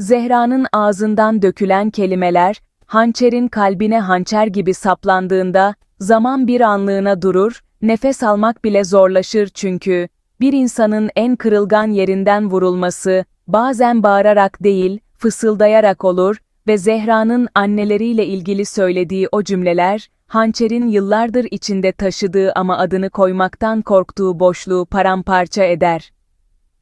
Zehra'nın ağzından dökülen kelimeler, hançerin kalbine hançer gibi saplandığında, zaman bir anlığına durur, nefes almak bile zorlaşır çünkü, bir insanın en kırılgan yerinden vurulması, bazen bağırarak değil, fısıldayarak olur ve Zehra'nın anneleriyle ilgili söylediği o cümleler, hançerin yıllardır içinde taşıdığı ama adını koymaktan korktuğu boşluğu paramparça eder.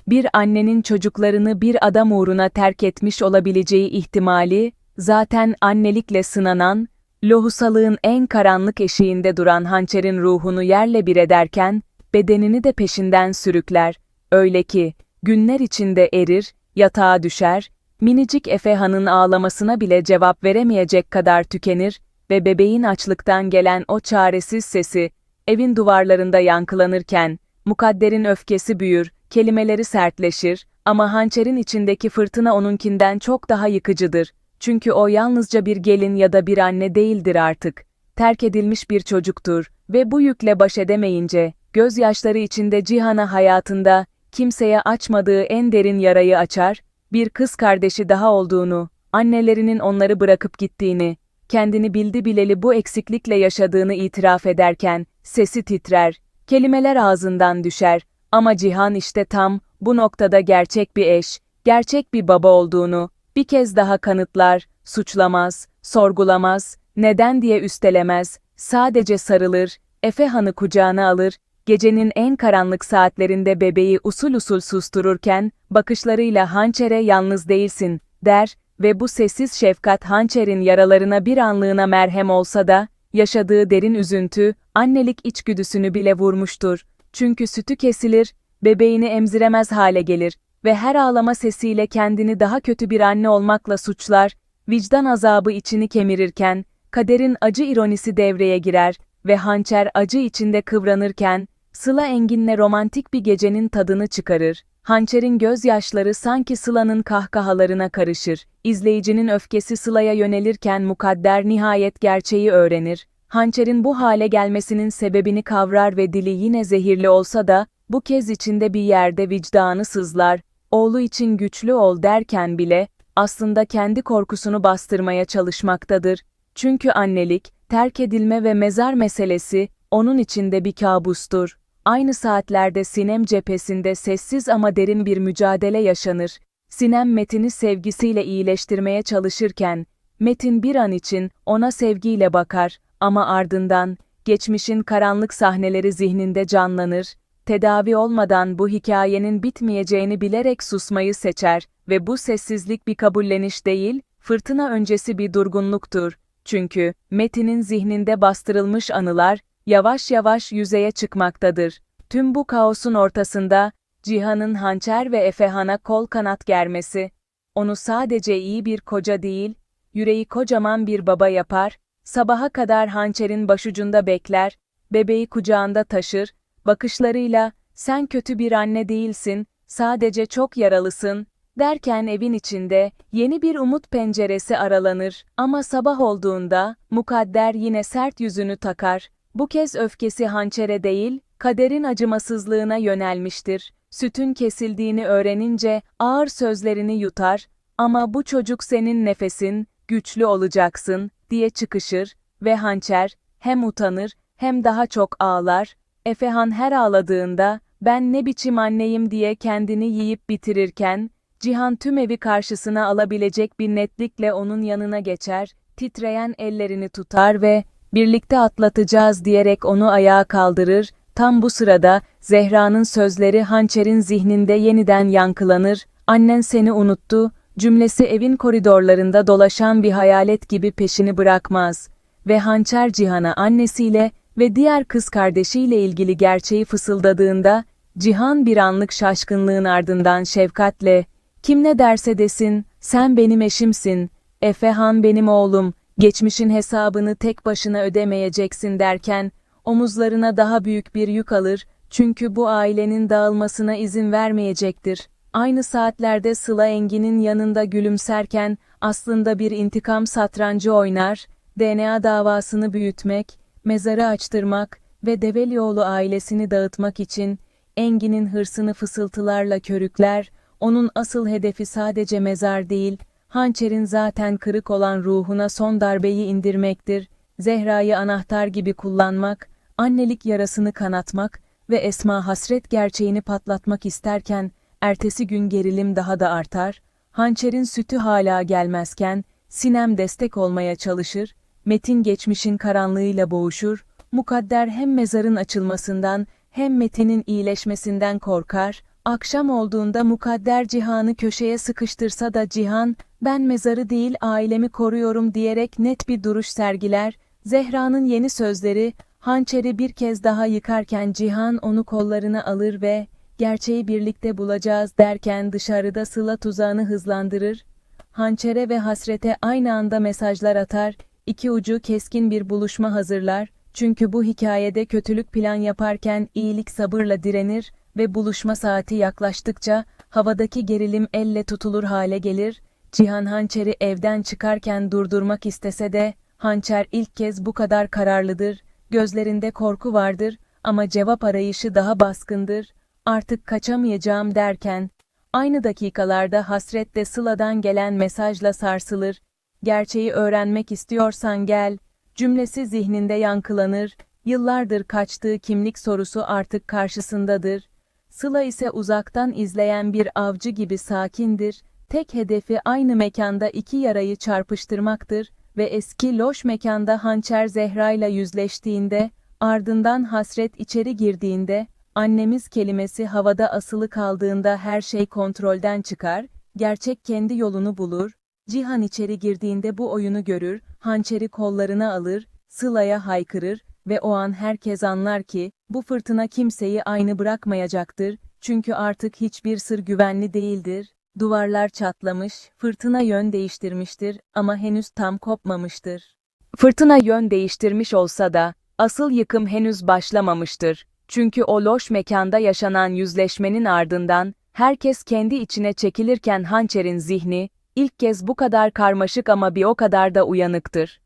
Bir annenin çocuklarını bir adam uğruna terk etmiş olabileceği ihtimali, zaten annelikle sınanan, lohusalığın en karanlık eşiğinde duran hançerin ruhunu yerle bir ederken, bedenini de peşinden sürükler. Öyle ki, günler içinde erir, yatağa düşer, minicik Efehan'ın ağlamasına bile cevap veremeyecek kadar tükenir ve bebeğin açlıktan gelen o çaresiz sesi, evin duvarlarında yankılanırken, mukadderin öfkesi büyür, kelimeleri sertleşir ama hançerin içindeki fırtına onunkinden çok daha yıkıcıdır. Çünkü o yalnızca bir gelin ya da bir anne değildir artık. Terk edilmiş bir çocuktur ve bu yükle baş edemeyince, gözyaşları içinde Cihan'a hayatında, kimseye açmadığı en derin yarayı açar, bir kız kardeşi daha olduğunu, annelerinin onları bırakıp gittiğini, kendini bildi bileli bu eksiklikle yaşadığını itiraf ederken, sesi titrer, kelimeler ağzından düşer ama Cihan işte tam bu noktada gerçek bir eş, gerçek bir baba olduğunu bir kez daha kanıtlar, suçlamaz, sorgulamaz, neden diye üstelemez, sadece sarılır, Efe Han'ı kucağına alır, gecenin en karanlık saatlerinde bebeği usul usul sustururken, bakışlarıyla hançere yalnız değilsin, der ve bu sessiz şefkat hançerin yaralarına bir anlığına merhem olsa da, yaşadığı derin üzüntü, annelik içgüdüsünü bile vurmuştur. Çünkü sütü kesilir, bebeğini emziremez hale gelir ve her ağlama sesiyle kendini daha kötü bir anne olmakla suçlar, vicdan azabı içini kemirirken, kaderin acı ironisi devreye girer ve hançer acı içinde kıvranırken, Sıla Engin'le romantik bir gecenin tadını çıkarır. Hançer'in gözyaşları sanki Sıla'nın kahkahalarına karışır. İzleyicinin öfkesi Sıla'ya yönelirken mukadder nihayet gerçeği öğrenir. Hançer'in bu hale gelmesinin sebebini kavrar ve dili yine zehirli olsa da, bu kez içinde bir yerde vicdanı sızlar, oğlu için güçlü ol derken bile, aslında kendi korkusunu bastırmaya çalışmaktadır. Çünkü annelik, terk edilme ve mezar meselesi, onun içinde bir kabustur. Aynı saatlerde Sinem cephesinde sessiz ama derin bir mücadele yaşanır. Sinem Metin'i sevgisiyle iyileştirmeye çalışırken, Metin bir an için ona sevgiyle bakar ama ardından, geçmişin karanlık sahneleri zihninde canlanır, tedavi olmadan bu hikayenin bitmeyeceğini bilerek susmayı seçer ve bu sessizlik bir kabulleniş değil, fırtına öncesi bir durgunluktur. Çünkü Metin'in zihninde bastırılmış anılar yavaş yavaş yüzeye çıkmaktadır. Tüm bu kaosun ortasında Cihan'ın hançer ve Efehan'a kol kanat germesi onu sadece iyi bir koca değil, yüreği kocaman bir baba yapar, sabaha kadar hançerin başucunda bekler, bebeği kucağında taşır, bakışlarıyla sen kötü bir anne değilsin, sadece çok yaralısın, derken evin içinde yeni bir umut penceresi aralanır ama sabah olduğunda mukadder yine sert yüzünü takar. Bu kez öfkesi hançere değil, kaderin acımasızlığına yönelmiştir. Sütün kesildiğini öğrenince ağır sözlerini yutar ama bu çocuk senin nefesin, güçlü olacaksın diye çıkışır ve hançer hem utanır hem daha çok ağlar. Efehan her ağladığında ben ne biçim anneyim diye kendini yiyip bitirirken Cihan tüm evi karşısına alabilecek bir netlikle onun yanına geçer, titreyen ellerini tutar ve birlikte atlatacağız diyerek onu ayağa kaldırır. Tam bu sırada Zehra'nın sözleri hançerin zihninde yeniden yankılanır. Annen seni unuttu, cümlesi evin koridorlarında dolaşan bir hayalet gibi peşini bırakmaz. Ve hançer Cihan'a annesiyle ve diğer kız kardeşiyle ilgili gerçeği fısıldadığında, Cihan bir anlık şaşkınlığın ardından şefkatle, kim ne derse desin, sen benim eşimsin, Efehan benim oğlum, geçmişin hesabını tek başına ödemeyeceksin derken, omuzlarına daha büyük bir yük alır, çünkü bu ailenin dağılmasına izin vermeyecektir. Aynı saatlerde Sıla Engin'in yanında gülümserken, aslında bir intikam satrancı oynar, DNA davasını büyütmek, mezarı açtırmak ve Develioğlu ailesini dağıtmak için, Engin'in hırsını fısıltılarla körükler, Onun asıl hedefi sadece mezar değil, hançerin zaten kırık olan ruhuna son darbeyi indirmektir. Zehra'yı anahtar gibi kullanmak, annelik yarasını kanatmak ve Esma hasret gerçeğini patlatmak isterken, ertesi gün gerilim daha da artar, hançerin sütü hala gelmezken, Sinem destek olmaya çalışır, Metin geçmişin karanlığıyla boğuşur, mukadder hem mezarın açılmasından hem Metin'in iyileşmesinden korkar, akşam olduğunda mukadder Cihan'ı köşeye sıkıştırsa da Cihan, ben mezarı değil ailemi koruyorum diyerek net bir duruş sergiler, Zehra'nın yeni sözleri, hançeri bir kez daha yıkarken Cihan onu kollarına alır ve, gerçeği birlikte bulacağız derken dışarıda Sıla tuzağını hızlandırır, hançere ve hasrete aynı anda mesajlar atar, iki ucu keskin bir buluşma hazırlar, çünkü bu hikayede kötülük plan yaparken iyilik sabırla direnir ve buluşma saati yaklaştıkça havadaki gerilim elle tutulur hale gelir. Cihan hançeri evden çıkarken durdurmak istese de hançer ilk kez bu kadar kararlıdır. Gözlerinde korku vardır ama cevap arayışı daha baskındır. Artık kaçamayacağım derken aynı dakikalarda hasretle Sıla'dan gelen mesajla sarsılır. Gerçeği öğrenmek istiyorsan gel cümlesi zihninde yankılanır, yıllardır kaçtığı kimlik sorusu artık karşısındadır. Sıla ise uzaktan izleyen bir avcı gibi sakindir, tek hedefi aynı mekanda iki yarayı çarpıştırmaktır ve eski loş mekanda hançer Zehra ile yüzleştiğinde, ardından hasret içeri girdiğinde, annemiz kelimesi havada asılı kaldığında her şey kontrolden çıkar, gerçek kendi yolunu bulur, Cihan içeri girdiğinde bu oyunu görür, hançeri kollarına alır, Sıla'ya haykırır ve o an herkes anlar ki, bu fırtına kimseyi aynı bırakmayacaktır, çünkü artık hiçbir sır güvenli değildir. Duvarlar çatlamış, fırtına yön değiştirmiştir ama henüz tam kopmamıştır. Fırtına yön değiştirmiş olsa da, asıl yıkım henüz başlamamıştır. Çünkü o loş mekanda yaşanan yüzleşmenin ardından, herkes kendi içine çekilirken hançerin zihni, ilk kez bu kadar karmaşık ama bir o kadar da uyanıktır.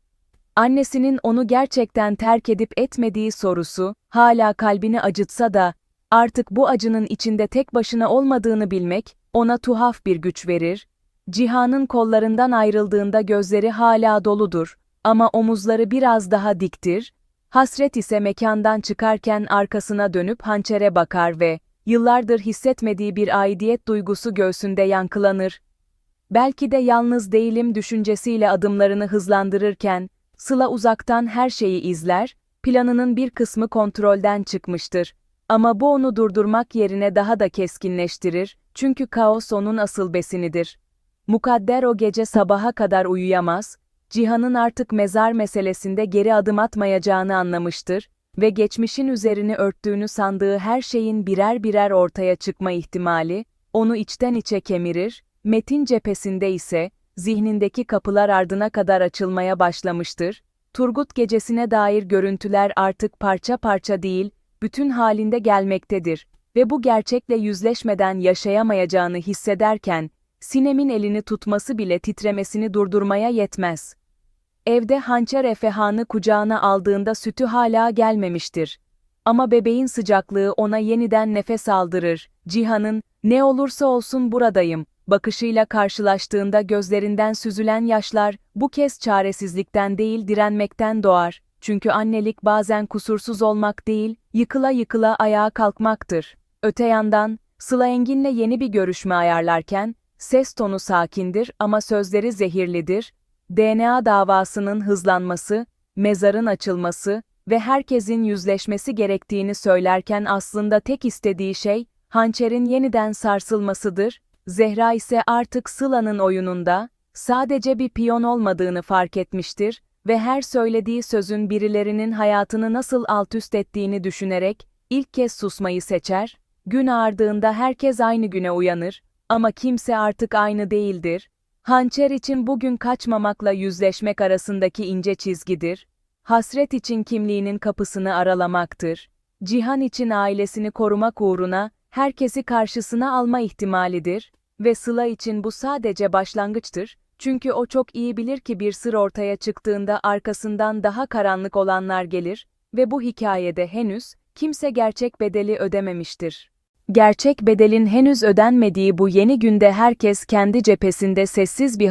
Annesinin onu gerçekten terk edip etmediği sorusu, hala kalbini acıtsa da, artık bu acının içinde tek başına olmadığını bilmek, ona tuhaf bir güç verir. Cihan'ın kollarından ayrıldığında gözleri hala doludur ama omuzları biraz daha diktir. Hasret ise mekandan çıkarken arkasına dönüp hançere bakar ve, yıllardır hissetmediği bir aidiyet duygusu göğsünde yankılanır. Belki de yalnız değilim düşüncesiyle adımlarını hızlandırırken, Sıla uzaktan her şeyi izler, planının bir kısmı kontrolden çıkmıştır. Ama bu onu durdurmak yerine daha da keskinleştirir, çünkü kaos onun asıl besinidir. Mukadder o gece sabaha kadar uyuyamaz, Cihan'ın artık mezar meselesinde geri adım atmayacağını anlamıştır ve geçmişin üzerini örttüğünü sandığı her şeyin birer birer ortaya çıkma ihtimali, onu içten içe kemirir, Metin cephesinde ise, zihnindeki kapılar ardına kadar açılmaya başlamıştır, Turgut gecesine dair görüntüler artık parça parça değil, bütün halinde gelmektedir ve bu gerçekle yüzleşmeden yaşayamayacağını hissederken, Sinem'in elini tutması bile titremesini durdurmaya yetmez. Evde hançer Efehan'ı kucağına aldığında sütü hala gelmemiştir. Ama bebeğin sıcaklığı ona yeniden nefes aldırır. Cihan'ın, ne olursa olsun buradayım, bakışıyla karşılaştığında gözlerinden süzülen yaşlar, bu kez çaresizlikten değil direnmekten doğar. Çünkü annelik bazen kusursuz olmak değil, yıkıla yıkıla ayağa kalkmaktır. Öte yandan, Sıla Engin'le yeni bir görüşme ayarlarken, ses tonu sakindir ama sözleri zehirlidir, DNA davasının hızlanması, mezarın açılması ve herkesin yüzleşmesi gerektiğini söylerken aslında tek istediği şey, hançerin yeniden sarsılmasıdır, Zehra ise artık Sıla'nın oyununda, sadece bir piyon olmadığını fark etmiştir ve her söylediği sözün birilerinin hayatını nasıl alt üst ettiğini düşünerek, ilk kez susmayı seçer, gün ağardığında herkes aynı güne uyanır, ama kimse artık aynı değildir. Hançer için bugün kaçmamakla yüzleşmek arasındaki ince çizgidir. Hasret için kimliğinin kapısını aralamaktır. Cihan için ailesini korumak uğruna, herkesi karşısına alma ihtimalidir ve Sıla için bu sadece başlangıçtır, çünkü o çok iyi bilir ki bir sır ortaya çıktığında arkasından daha karanlık olanlar gelir ve bu hikayede henüz kimse gerçek bedeli ödememiştir. Gerçek bedelin henüz ödenmediği bu yeni günde herkes kendi cephesinde sessiz bir